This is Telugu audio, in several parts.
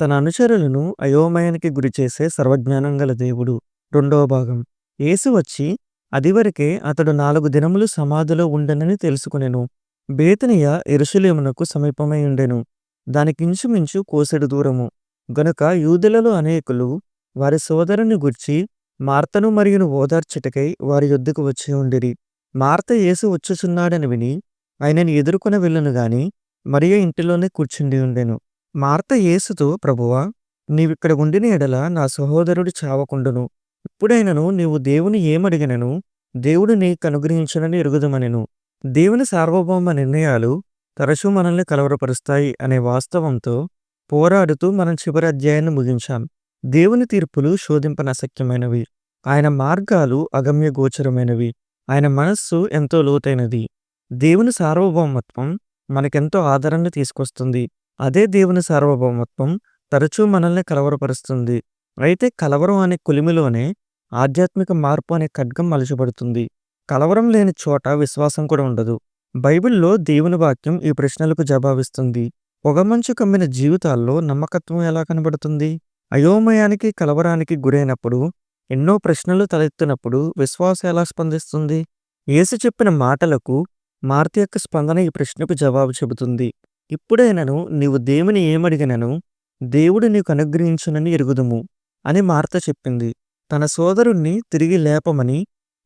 తన అనుచరులను అయోమయానికి గురిచేసే సర్వజ్ఞానం గల దేవుడు. రెండవ భాగం. యేసు వచ్చి అదివరకే అతడు నాలుగు దినములు సమాధిలో ఉండెనని తెలుసుకునెను బేతనియ ఎరుసలేమునకు సమీపమై ఉండెను. దానికించుమించు కోసెడు దూరము. గనుక యూదులలో అనేకులు వారి సోదరుని గూర్చి మార్తను మరియును ఓదార్చుటకై వారి యొద్దకు వచ్చి ఉండిరి. మార్త యేసు వచ్చుచున్నాడని విని ఆయనని ఎదుర్కొన వెళ్ళను గాని మరియ ఇంటిలోనే కూర్చుండి ఉండెను. మార్త యేసుతో ప్రభువా నీవిక్కడ ఉండిన ఎడల నా సహోదరుడు చావకుండును. ఇప్పుడైనను నీవు దేవుని ఏమడిగినను దేవుడు నీకనుగ్రహించునని ఎరుగుదమనెను దేవుని సార్వభౌమ నిర్ణయాలు తరచూ మనల్ని కలవరపరుస్తాయి అనే వాస్తవంతో పోరాడుతూ మనం చివరి అధ్యాయాన్ని ముగించాం. దేవుని తీర్పులు శోధింపనశక్యమైనవి. ఆయన మార్గాలు అగమ్య గోచరమైనవి. ఆయన మనస్సు ఎంతో లోతైనది. దేవుని సార్వభౌమత్వం మనకెంతో ఆదరణ తీసుకొస్తుంది. అదే దేవుని సార్వభౌమత్వం తరచూ మనల్ని కలవరపరుస్తుంది. అయితే కలవరం అనే కులిమిలోనే ఆధ్యాత్మిక మార్పు అనే ఖడ్గం మలచబడుతుంది. కలవరం లేని చోట విశ్వాసం కూడా ఉండదు. బైబిల్లో దేవుని వాక్యం ఈ ప్రశ్నలకు జవాబిస్తుంది. పొగమంచు కమ్మిన జీవితాల్లో నమ్మకత్వం ఎలా కనబడుతుంది? అయోమయానికి కలవరానికి గురైనప్పుడు ఎన్నో ప్రశ్నలు తలెత్తినప్పుడు విశ్వాసం ఎలా స్పందిస్తుంది? యేసు చెప్పిన మాటలకు మార్తి యొక్క స్పందన ఈ ప్రశ్నకు జవాబు చెబుతుంది. ఇప్పుడైనను నీవు దేవుని ఏమడిగినను దేవుడు నీకు అనుగ్రహించునని ఎరుగుదుము అని మార్త చెప్పింది. తన సోదరుణ్ణి తిరిగి లేపమని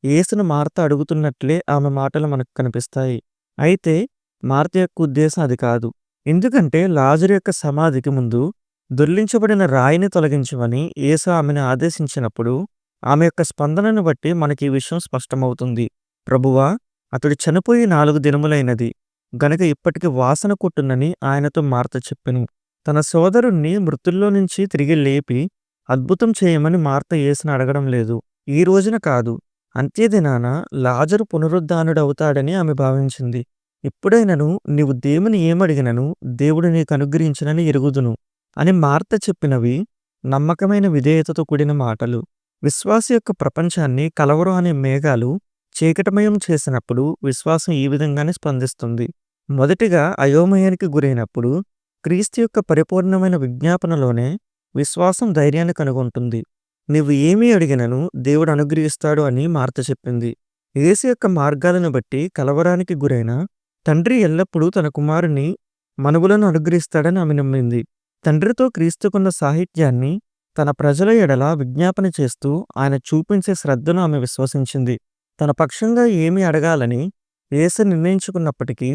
ఏసును మార్త అడుగుతున్నట్లే ఆమె మాటలు మనకు కనిపిస్తాయి. అయితే మార్త యొక్క ఉద్దేశం అది కాదు. ఎందుకంటే లాజరు యొక్క సమాధికి ముందు దొర్లించబడిన రాయిని తొలగించమని ఏసు ఆమెను ఆదేశించినప్పుడు ఆమె యొక్క స్పందనను బట్టి మనకి ఈ విషయం స్పష్టమవుతుంది. ప్రభువా అతడు చనిపోయి నాలుగు దినములైనది గనక ఇప్పటికి వాసన కొట్టునని ఆయనతో మార్త చెప్పెను. తన సోదరుణ్ణి మృతుల్లో నుంచి తిరిగి లేపి అద్భుతం చేయమని మార్త యేసును అడగడం లేదు. ఈ రోజున కాదు అంత్యదినాన లాజరు పునరుద్ధానుడవుతాడని ఆమె భావించింది. ఇప్పుడైనను నీవు దేవుని ఏమడిగినను దేవుడు నీకు అనుగ్రహించినని ఎరుగుదును అని మార్త చెప్పినవి నమ్మకమైన విధేయతతో కూడిన మాటలు. విశ్వాసి యొక్క ప్రపంచాన్ని కలవరు అనే మేఘాలు చీకటమయం చేసినప్పుడు విశ్వాసం ఈ విధంగానే స్పందిస్తుంది. మొదటిగా అయోమయానికి గురైనప్పుడు క్రీస్తు యొక్క పరిపూర్ణమైన విజ్ఞాపనలోనే విశ్వాసం ధైర్యాన్ని కనుగొంటుంది. నీవు ఏమి అడిగినను దేవుడు అనుగ్రహిస్తాడు అని మార్త చెప్పింది. యేసు యొక్క మార్గాలను బట్టి కలవరానికి గురైన తండ్రి ఎల్లప్పుడూ తన కుమారుని మనవులను అనుగ్రహిస్తాడని ఆమె నమ్మింది. తండ్రితో క్రీస్తుకున్న సాహిత్యాన్ని తన ప్రజల ఎడల విజ్ఞాపన చేస్తూ ఆయన చూపించే శ్రద్ధను ఆమె విశ్వసించింది. తన పక్షంగా ఏమి అడగాలని ఏసు నిర్ణయించుకున్నప్పటికీ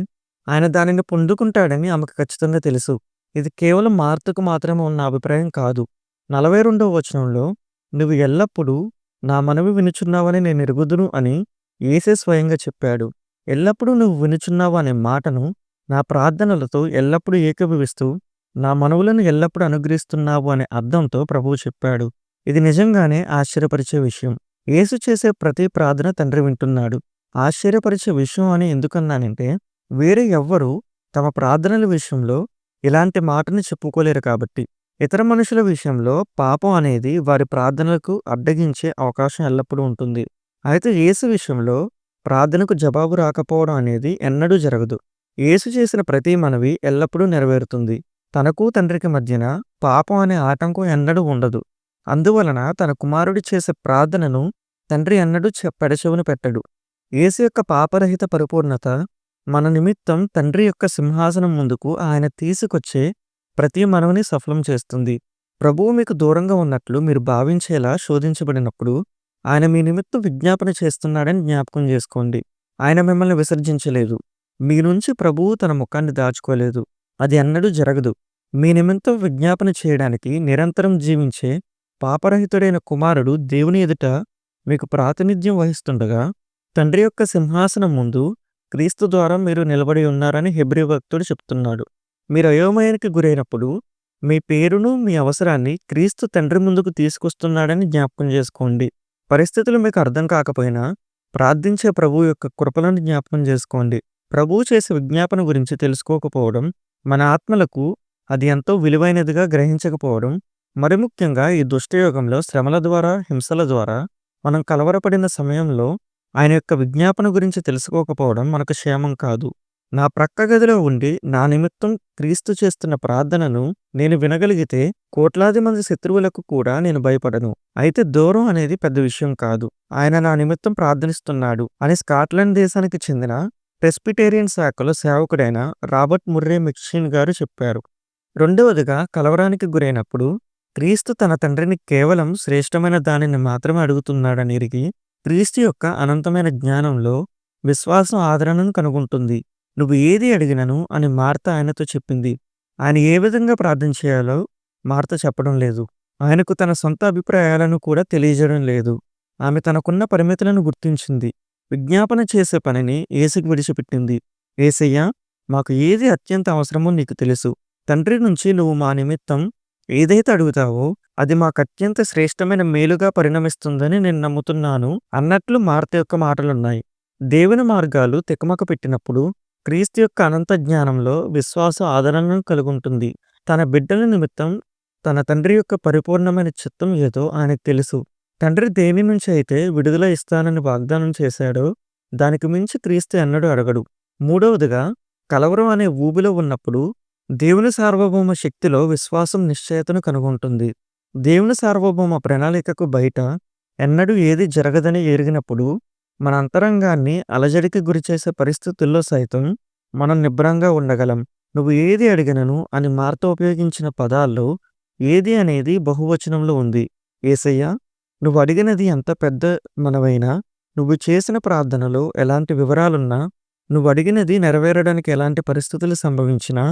ఆయన దానిని పొందుకుంటాడని ఆమెకు ఖచ్చితంగా తెలుసు. ఇది కేవలం మార్తకు మాత్రమే ఉన్న అభిప్రాయం కాదు. నలభై రెండవ వచనంలో నువ్వు ఎల్లప్పుడూ నా మనవి వినుచున్నావని నేను ఎరుగుదును అని ఏసే స్వయంగా చెప్పాడు. ఎల్లప్పుడూ నువ్వు వినుచున్నావు అనే మాటను నా ప్రార్థనలతో ఎల్లప్పుడూ ఏకీభవిస్తూ నా మనవులను ఎల్లప్పుడూ అనుగ్రహిస్తున్నావు అనే అర్థంతో ప్రభువు చెప్పాడు. ఇది నిజంగానే ఆశ్చర్యపరిచే విషయం. యేసు చేసే ప్రతి ప్రార్థన తండ్రి వింటున్నాడు. ఆశ్చర్యపరిచే విషయం అని ఎందుకన్నానంటే వేరే ఎవ్వరూ తమ ప్రార్థనల విషయంలో ఇలాంటి మాటని చెప్పుకోలేరు కాబట్టి. ఇతర మనుషుల విషయంలో పాపం అనేది వారి ప్రార్థనలకు అడ్డగించే అవకాశం ఎల్లప్పుడూ ఉంటుంది. అయితే యేసు విషయంలో ప్రార్థనకు జవాబు రాకపోవడం అనేది ఎన్నడూ జరగదు. యేసు చేసిన ప్రతి మనవి ఎల్లప్పుడూ నెరవేరుతుంది. తనకు తండ్రికి మధ్యన పాపం అనే ఆటంకం ఎన్నడూ ఉండదు. అందువలన తన కుమారుడు చేసే ప్రార్థనను తండ్రి ఎన్నడూ పెడచెవిన పెట్టడు. యేసు యొక్క పాపరహిత పరిపూర్ణత మన నిమిత్తం తండ్రి యొక్క సింహాసనం ముందుకు ఆయన తీసుకొచ్చే ప్రతి మనవిని సఫలం చేస్తుంది. ప్రభువు మీకు దూరంగా ఉన్నట్లు మీరు భావించేలా శోధించబడినప్పుడు ఆయన మీ నిమిత్తం విజ్ఞాపన చేస్తున్నాడని జ్ఞాపకం చేసుకోండి. ఆయన మిమ్మల్ని విసర్జించలేదు. మీ నుంచి ప్రభువు తన ముఖాన్ని దాచుకోలేదు. అది ఎన్నడూ జరగదు. మీ నిమిత్తం విజ్ఞాపన చేయడానికి నిరంతరం జీవించే పాపరహితుడైన కుమారుడు దేవుని ఎదుట మీకు ప్రాతినిధ్యం వహిస్తుండగా తండ్రి యొక్క సింహాసనం ముందు క్రీస్తు ద్వారా మీరు నిలబడి ఉన్నారని హెబ్రి భక్తుడు చెప్తున్నాడు. మీరు అయోమయానికి గురైనప్పుడు మీ పేరును మీ అవసరాన్ని క్రీస్తు తండ్రి ముందుకు తీసుకొస్తున్నాడని జ్ఞాపకం చేసుకోండి. పరిస్థితులు మీకు అర్థం కాకపోయినా ప్రార్థించే ప్రభు యొక్క కృపలను జ్ఞాపకం చేసుకోండి. ప్రభువు చేసే విజ్ఞాపన గురించి తెలుసుకోకపోవడం మన ఆత్మలకు అది ఎంతో విలువైనదిగా గ్రహించకపోవడం మరి ముఖ్యంగా ఈ దుష్టయోగంలో శ్రమల ద్వారా హింసల ద్వారా మనం కలవరపడిన సమయంలో ఆయన యొక్క విజ్ఞాపన గురించి తెలుసుకోకపోవడం మనకు క్షేమం కాదు. నా ప్రక్క గదిలో ఉండి నా నిమిత్తం క్రీస్తు చేస్తున్న ప్రార్థనను నేను వినగలిగితే కోట్లాది మంది శత్రువులకు కూడా నేను భయపడను. అయితే దూరం అనేది పెద్ద విషయం కాదు. ఆయన నా నిమిత్తం ప్రార్థనిస్తున్నాడు అని స్కాట్లాండ్ దేశానికి చెందిన ప్రెస్పిటేరియన్ శాఖలో సేవకుడైన రాబర్ట్ ముర్రే మిక్షిన్ గారు చెప్పారు. రెండవదిగా కలవరానికి గురైనప్పుడు క్రీస్తు తన తండ్రిని కేవలం శ్రేష్టమైన దానిని మాత్రమే అడుగుతున్నాడని ఎరిగి క్రీస్తు యొక్క అనంతమైన జ్ఞానంలో విశ్వాసం ఆదరణను కనుగొంటుంది. నువ్వు ఏది అడిగినను అని మార్త ఆయనతో చెప్పింది. ఆయన ఏ విధంగా ప్రార్థన చేయాలో మార్త చెప్పడం లేదు. ఆయనకు తన సొంత అభిప్రాయాలను కూడా తెలియజేయడం లేదు. ఆమె తనకున్న పరిమితులను గుర్తించింది. విజ్ఞాపన చేసే పనిని ఏసుకు విడిచిపెట్టింది. ఏసయ్య మాకు ఏది అత్యంత అవసరమో నీకు తెలుసు. తండ్రి నుంచి నువ్వు మా నిమిత్తం ఏదైతే అడుగుతావో అది మాకు అత్యంత శ్రేష్టమైన మేలుగా పరిణమిస్తుందని నేను నమ్ముతున్నాను అన్నట్లు మార్త యొక్క మాటలున్నాయి. దేవుని మార్గాలు తికమక పెట్టినప్పుడు క్రీస్తు యొక్క అనంత జ్ఞానంలో విశ్వాస ఆదరణను కలుగుంటుంది. తన బిడ్డల నిమిత్తం తన తండ్రి యొక్క పరిపూర్ణమైన చిత్తం ఏదో ఆయనకు తెలుసు. తండ్రి దేని నుంచి అయితే విడుదల ఇస్తానని వాగ్దానం చేశాడో దానికి మించి క్రీస్తు ఎన్నడూ అడగడు. మూడవదిగా కలవరం అనే ఊబిలో ఉన్నప్పుడు దేవుని సార్వభౌమ శక్తిలో విశ్వాసం నిశ్చయతను కనుగొంటుంది. దేవుని సార్వభౌమ ప్రణాళికకు బయట ఎన్నడూ ఏది జరగదని ఎరిగినప్పుడు మన అంతరంగాన్ని అలజడికి గురిచేసే పరిస్థితుల్లో సైతం మనం నిబ్రంగా ఉండగలం. నువ్వు ఏది అడిగినను అని మార్త ఉపయోగించిన పదాల్లో ఏది అనేది బహువచనంలో ఉంది. ఏసయ్య నువ్వు అడిగినది ఎంత పెద్ద మనవైనా నువ్వు చేసిన ప్రార్థనలో ఎలాంటి వివరాలున్నా నువ్వు అడిగినది నెరవేరడానికి ఎలాంటి పరిస్థితులు సంభవించినా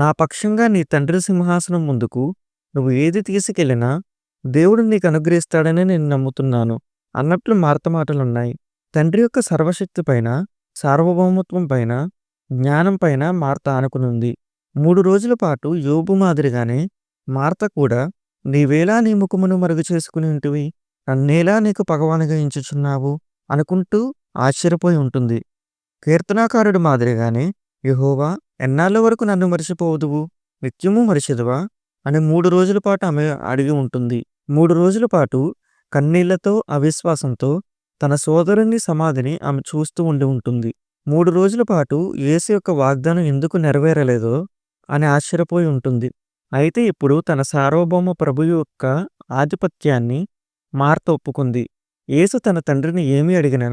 నా పక్షంగా నీ తండ్రి సింహాసనం ముందుకు నువ్వు ఏది తీసుకెళ్ళినా దేవుడు నీకు అనుగ్రహిస్తాడని నేను నమ్ముతున్నాను. అన్నట్లు మార్త మాటలున్నాయి. తండ్రి యొక్క సర్వశక్తి పైన సార్వభౌమత్వం పైన జ్ఞానం పైన మార్త ఆనుకునుంది. మూడు రోజుల పాటు యోబు మాదిరిగానే మార్త కూడా నీవేలా నీ ముఖమును మరుగు చేసుకుని ఉంటివి. నన్నేలా నీకు పగవానిగా ఎంచుచున్నావు? అనుకుంటూ ఆశ్చర్యపోయి ఉంటుంది. కీర్తనాకారుడు మాదిరిగానే యహోవా ఎన్నాళ్ళ వరకు నన్ను మరిచిపోవదువు? నిత్యము మరిచెదవా? అని మూడు రోజుల పాటు ఆమె అడిగి ఉంటుంది. మూడు రోజుల పాటు కన్నీళ్ళతో అవిశ్వాసంతో తన సోదరుని సమాధిని ఆమె చూస్తూ ఉండి ఉంటుంది. మూడు రోజుల పాటు యేసు యొక్క వాగ్దానం ఎందుకు నెరవేరలేదో అని ఆశ్చర్యపోయి ఉంటుంది. అయితే ఇప్పుడు తన సార్వభౌమ ప్రభు యొక్క ఆధిపత్యాన్ని మార్త ఒప్పుకుంది. యేసు తన తండ్రిని ఏమి అడిగినా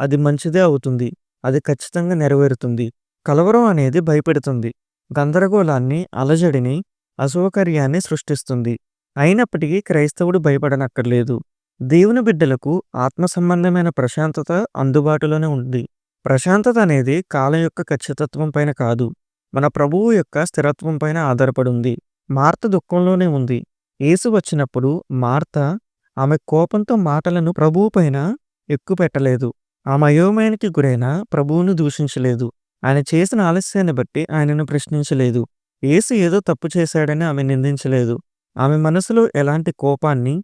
అది మంచిదే అవుతుంది. అది ఖచ్చితంగా నెరవేరుతుంది. కలవరం అనేది భయపెడుతుంది. గందరగోళాన్ని అలజడిని అసౌకర్యాన్ని సృష్టిస్తుంది. అయినప్పటికీ క్రైస్తవుడు భయపడనక్కర్లేదు. దేవుని బిడ్డలకు ఆత్మ సంబంధమైన ప్రశాంతత అందుబాటులోనే ఉంది. ప్రశాంతత అనేది కాలం యొక్క ఖచ్చితత్వం పైన కాదు. మన ప్రభువు యొక్క స్థిరత్వం పైన ఆధారపడి ఉంది మార్త దుఃఖంలోనే ఉంది. యేసు వచ్చినప్పుడు మార్త ఆమె కోపంతో మాటలను ప్రభువు పైన ఎక్కుపెట్టలేదు. ఆమె అయోమయానికి గురైన ప్రభువును దూషించలేదు. ఆయన చేసిన ఆలస్యాన్ని బట్టి ఆయనను ప్రశ్నించలేదు. యేసు ఏదో తప్పు చేశాడని ఆమె నిందించలేదు. ఆమె మనసులో ఎలాంటి కోపాన్ని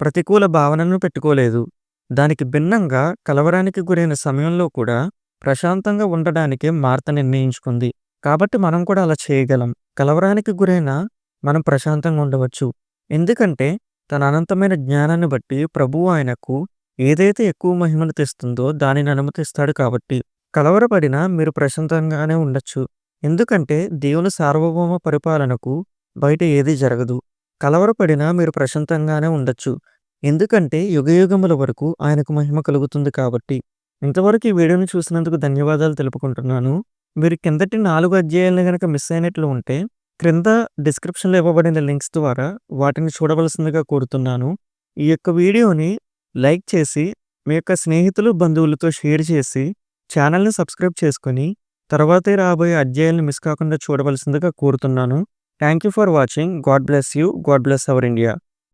ప్రతికూల భావనను పెట్టుకోలేదు. దానికి భిన్నంగా కలవరానికి గురైన సమయంలో కూడా ప్రశాంతంగా ఉండడానికే మార్త నిర్ణయించుకుంది. కాబట్టి మనం కూడా అలా చేయగలం. కలవరానికి గురైన మనం ప్రశాంతంగా ఉండవచ్చు. ఎందుకంటే తన అనంతమైన జ్ఞానాన్ని బట్టి ప్రభువు ఆయనకు ఏదైతే ఎక్కువ మహిమను తెస్తుందో దానిని అనుమతిస్తాడు కాబట్టి. కలవరపడినా మీరు ప్రశాంతంగానే ఉండొచ్చు. ఎందుకంటే దేవుని సార్వభౌమ పరిపాలనకు బయట ఏదీ జరగదు. కలవరపడినా మీరు ప్రశాంతంగానే ఉండొచ్చు. ఎందుకంటే యుగయుగముల వరకు ఆయనకు మహిమ కలుగుతుంది కాబట్టి. ఇంతవరకు ఈ వీడియోని చూసినందుకు ధన్యవాదాలు తెలుపుకుంటున్నాను. మీరు కిందటి నాలుగు అధ్యాయాలను గనక మిస్ అయినట్లు ఉంటే క్రింద డిస్క్రిప్షన్లో ఇవ్వబడిన లింక్స్ ద్వారా వాటిని చూడవలసిందిగా కోరుతున్నాను. ఈ యొక్క వీడియోని లైక్ చేసి మీ యొక్క స్నేహితులు బంధువులతో షేర్ చేసి ఛానల్ని సబ్స్క్రైబ్ చేసుకుని తర్వాతే రాబోయే అధ్యాయాలను మిస్ కాకుండా చూడవలసిందిగా కోరుతున్నాను. Thank you for watching. God bless you. God bless our India.